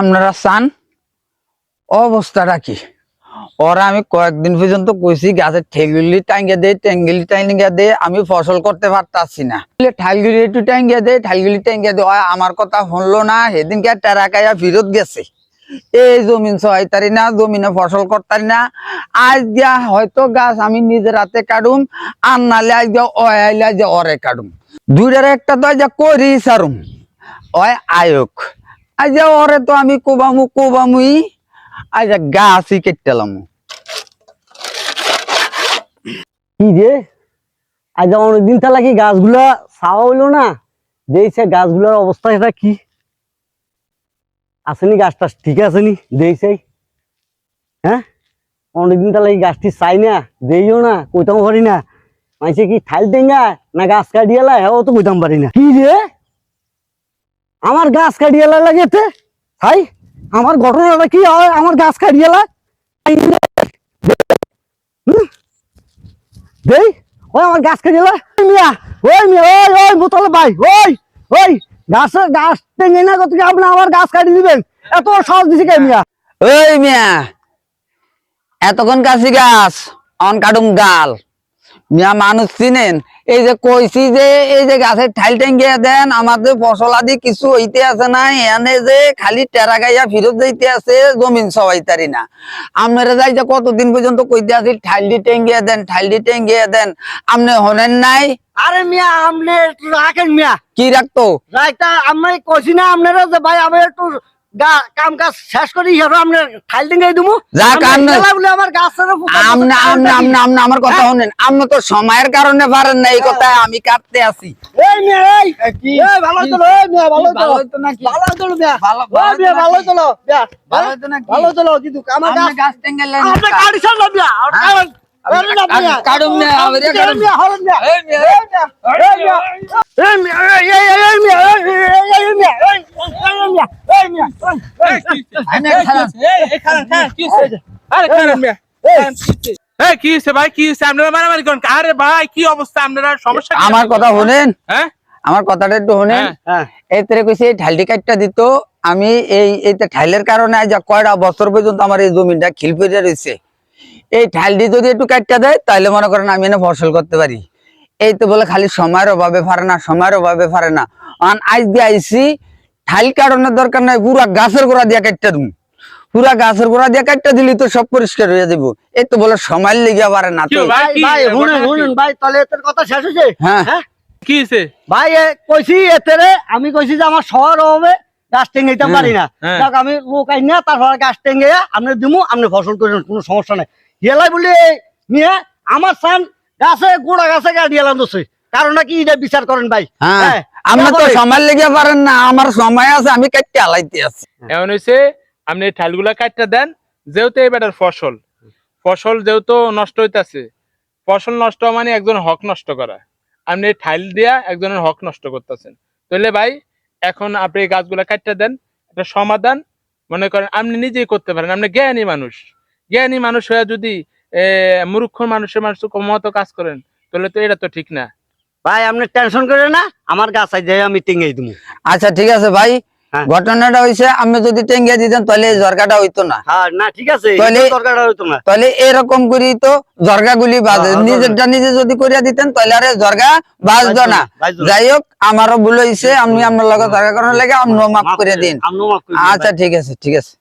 আপনারা চান? অবস্থাটা কি? ওরা আমি কয়েকদিন পর্যন্ত কইছি, গাছের ঠেগুলি টাঙ্গে দে টেঙ্গিলি টাঙ্গে দে, আমি ফসল করতে পারতাছি না। ঠালগুলি একটু টাঙ্গে দে ঠালগুলি টাঙ্গে দে। ওই আমার কথা শুনলো না, সেদিনকে টেরাকাইয়া ফিরত গেছে। এই জমিন সহায়তারি না, জমিনে ফসল করতারি না। আজ দিয়া হয়তো গাছ আমি নিজের হাতে কাটুম, আর নালে আজ দিয়া অয়াইলে যে অরে কাটুম। দুইটার একটা তো আজ করি সারুম। ওই আয়ক। আজ ওরে তো আমি কোবামু কোবামুই। আজ গাছই কেটেলাম কি রে আজ অনেকদিন তাহলে কি গাছগুলা ছাওয়া হইল না। দেখছে গাছগুলোর অবস্থা এটা কি? আসেনি গাছটা ঠিক আছেনি দেখছে হ্যাঁ? অনেকদিন তাহলে এই গাছটি চাই না দেইও না কইতাম পারি না। মাইছে কি ঠাইল টেঙ্গা না গাছ কাটিয়ালা হ্যাঁ তো কইতাম পারি না। কি রে আমার গাছ কাটিয়ালা লাগেতে হাই, আমার ঘটনাটা কি হয়? আমার গাছ কাটিয়ালা দেই, ওই আমার গাছ কেটে দিলা মিয়া, ওই ভাই, ওই ওই আমার গাছ কাটি দিবেন? এত সহজ মিয়া? ওই মিয়া, এতক্ষণ কাছি গাছ, অন কাটুম গাল মিয়া, মানুষ চিনেন এই যে কইছি যে এই যে গাছের ঠাইল টেঙ্গিয়ে দেন আমাদের ফসল আদি কিছু হইতে আছে না এনে যে খালি টেরা গাইয়া ফিরত যাইতে আছে জমিন সবাইতারি না। আপনারা যাই যে কতদিন পর্যন্ত কইতে আছি ঠাইলটি টেঙ্গিয়ে দেন ঠাইলটি টেঙ্গিয়ে দেন আপনি হনেন নাই? আরে মিয়া আপনি রাখেন মিয়া। কি রাখতো? রাখটা আমি কইছি না আপনারা যে ভাই আমি একটু কাম কাজ শেষ করি হিসাবে আপনার খাইল টেঙ্গাই দিমু। যাক, আপনি আপনি- আমার গাছের আমনে আমনে আমনে আমনে আমার কথা শুনেন। আপনি তো সময়ের কারণে পারেন না এই কথা আমি কাটতে আছি। এই মিয়া এই। এই ভালো চলো এই মিয়া ভালো চলো। হইতো নাকি? ভালো চলো মিয়া। ভালো- মিয়া ভালো চলো মিয়া। ভালো হইতো নাকি? ভালো চলো কিন্তু আমার গাছ গাছ টেঙ্গেলেন আপনি গাড়ি চালান মিয়া। আর কারণ কারণ না মিয়া। মিয়া মিয়া এই মিয়া, এই মিয়া এই মিয়া এই মিয়া এই এই এই এই মিয়া এই এই এই এই মিয়া এই এই মিয়া এই মিয়া আমি খারাপ। এই, কি হইছে? ভাই? কি হইছে? আপনারা মারামারি করেন। আরে ভাই কি অবস্থা? আপনারা সমস্যা আমার কথা শুনেন? হ্যাঁ? আমার কথাটা একটু শুনেন? হ্যাঁ। এই তেরে কইছে ঢালটি কাটটা দিত। আমি এই এইটা ঠাইলের কারণে কয়টা বছর পর্যন্ত আমার এই জমিটা খিল পড়ে রয়েছে এই ঠাইলটি যদি একটু কাটটা দেয় তাহলে মনে করেন আমি এনে ফসল করতে পারি। এই তো বলে খালি সময়ের অভাবে পারে না সময়ের অভাবে পারে না। আজ দিয়ে আইসি ঠাইল কাটানোর দরকার নাই পুরা গাছের গোড়া দিয়ে কাটটা দিম। পুরা গাছের গোড়া দিয়ে কাটটা দিলি তো সব পরিষ্কার হয়ে যাব এই তো বলে সময় লেগে পারে না তো। ভাই শুনুন? শুনুন তাহলে এর কথা শেষ হয়েছে? হ্যাঁ। হ্যাঁ? কি ভাই কইছি এতেরে আমি কইছি যে আমার শহর হবে গাছ টেঙ্গাইতে হ্যাঁ, পারি না। আমি লোক আই না তারপর গাছ টেঙ্গাইয়া আপনি দিমু আপনি ফসল করেন কোনো সমস্যা নাই। হেলাই বলে নিয়ে আমার সান গাছে গোড়া গাছে গাড়ি এলাম দোষে কারণ কি এটা বিচার করেন ভাই। হ্যাঁ আপনি তো সময় লেগে পারেন না আমার সময় আছে আমি কাটতে আলাইতে আছি। এমন হইছে আপনি এই ঠালগুলা কাটতে দেন যেহেতু এই বেটার ফসল। ফসল যেহেতু নষ্ট হইতাছে ফসল নষ্ট মানে একজন হক নষ্ট করা। আপনি এই ঠাইল দিয়া একজনের হক নষ্ট করতেছেন। তাহলে ভাই এখন আপনি এই গাছগুলা কাটতে দেন একটা সমাধান মনে করেন আপনি নিজেই করতে পারেন আপনি জ্ঞানী মানুষ। জ্ঞানী মানুষ হয়ে যদি মূর্খ মানুষের মানুষ মতো কাজ করেন তাহলে তো এটা তো ঠিক না। ভাই আপনি টেনশন করেন না আমার গাছ আই যাই আমি টেঙ্গাই দিমু। আচ্ছা ঠিক আছে ভাই। ঘটনাটা হইছে আমি যদি টেঙ্গিয়ে দিতাম তাহলে এই জরকাটা হইতো না। হ্যাঁ না ঠিক আছে তাহলে- এরকম করি তো জর্গা গুলি বাজে। হ্যাঁ, হ্যাঁ, নিজেরটা নিজে যদি করিয়া দিতেন তাহলে আরে জর্গা বাজতো না। যাই হোক আমারও ভুল হইছে আমি আমার লগে জর্গা করার লাগে আপনিও মাফ করে দিন আচ্ছা ঠিক আছে ঠিক আছে।